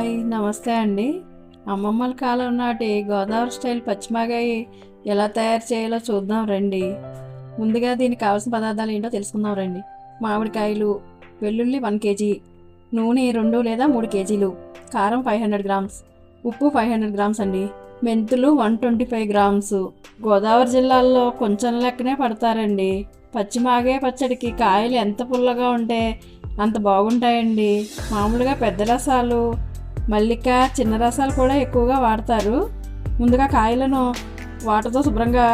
Hi నమస్తే అండి. అమ్మమ్మల కాలం నాటి గోదావరి స్టైల్ పచ్చిమాగాయి ఎలా తయారు చేయాలో చూద్దాం రండి. ముందుగా దీనికి కావాల్సిన పదార్థాలు ఏంటో తెలుసుకుందాం రండి. మామిడికాయలు వెల్లుల్లి వన్ కేజీ నూనె రెండు లేదా మూడు కేజీలు కారం ఫైవ్ హండ్రెడ్ గ్రామ్స్ ఉప్పు ఫైవ్ హండ్రెడ్ గ్రామ్స్ అండి. మెంతులు one twenty five grams. Godavari జిల్లాల్లో కొంచెం లెక్కనే పడతారండి. పచ్చిమాగే పచ్చడికి కాయలు ఎంత పుల్లగా ఉంటే అంత బాగుంటాయండి. మామూలుగా పెద్ద రసాలు మల్లిక చిన్న రసాలు కూడా ఎక్కువగా వాడతారు. ముందుగా కాయలను వాటర్తో శుభ్రంగా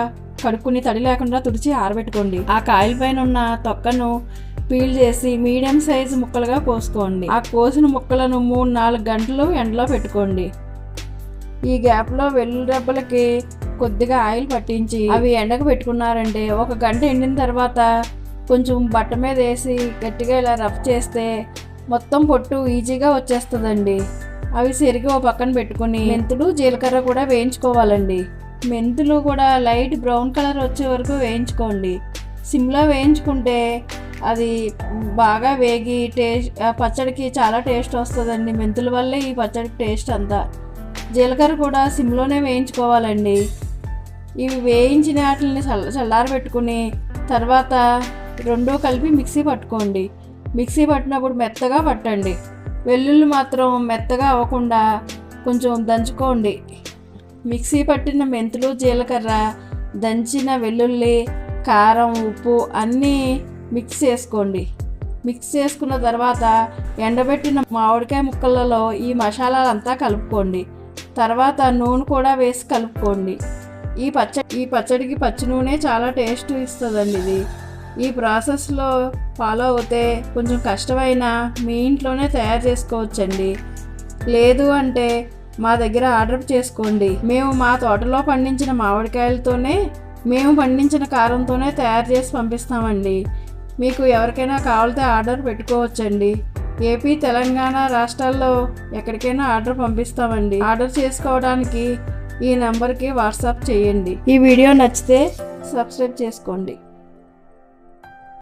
కడుక్కుని తడి లేకుండా తుడిచి ఆరబెట్టుకోండి. ఆ కాయల పైన ఉన్న తొక్కను పీల్ చేసి మీడియం సైజ్ ముక్కలుగా కోసుకోండి. ఆ కోసిన ముక్కలను మూడు నాలుగు గంటలు ఎండలో పెట్టుకోండి. ఈ గ్యాప్లో వెల్లుల్లి రెబ్బలకి కొద్దిగా ఆయిల్ పట్టించి అవి ఎండకు పెట్టుకున్నారంటే ఒక గంట ఎండిన తర్వాత కొంచెం బట్ట మీద వేసి గట్టిగా ఇలా రఫ్ చేస్తే మొత్తం పొట్టు ఈజీగా వచ్చేస్తుందండి. అవి సరిగ్గా ఓ పక్కన పెట్టుకుని మెంతులు జీలకర్ర కూడా వేయించుకోవాలండి. మెంతులు కూడా లైట్ బ్రౌన్ కలర్ వచ్చే వరకు వేయించుకోండి. సిమ్లో వేయించుకుంటే అది బాగా వేగి టేస్ట్ ఆ పచ్చడికి చాలా టేస్ట్ వస్తుందండి. మెంతుల వల్లే ఈ పచ్చడికి టేస్ట్ అంతా. జీలకర్ర కూడా సిమ్లోనే వేయించుకోవాలండి. ఇవి వేయించిన వాటిని చల్ల చల్లారబెట్టుకుని తర్వాత రెండో కలిపి మిక్సీ పట్టుకోండి. మిక్సీ పట్టినప్పుడు మెత్తగా పట్టండి. వెల్లుల్లి మాత్రం మెత్తగా అవ్వకుండా కొంచెం దంచుకోండి. మిక్సీ పట్టిన మెంతులు జీలకర్ర దంచిన వెల్లుల్లి కారం ఉప్పు అన్నీ మిక్స్ చేసుకోండి. మిక్స్ చేసుకున్న తర్వాత ఎండబెట్టిన మామిడికాయ ముక్కలలో ఈ మసాలాలంతా కలుపుకోండి. తర్వాత నూనె కూడా వేసి కలుపుకోండి. ఈ పచ్చ ఈ పచ్చడికి పచ్చి నూనె చాలా టేస్ట్ ఇస్తుందండి ఇది. ఈ ప్రాసెస్లో ఫాలో అవుతే కొంచెం కష్టమైన మీ ఇంట్లోనే తయారు చేసుకోవచ్చండి. లేదు అంటే మా దగ్గర ఆర్డర్ చేసుకోండి. మేము మా తోటలో పండించిన మామిడికాయలతోనే మేము పండించిన కారంతోనే తయారు చేసి పంపిస్తామండి. మీకు ఎవరికైనా కావాలితే ఆర్డర్ పెట్టుకోవచ్చండి. ఏపీ తెలంగాణ రాష్ట్రాల్లో ఎక్కడికైనా ఆర్డర్ పంపిస్తామండి. ఆర్డర్ చేసుకోవడానికి ఈ నెంబర్కి వాట్సాప్ చేయండి. ఈ వీడియో నచ్చితే సబ్స్క్రైబ్ చేసుకోండి.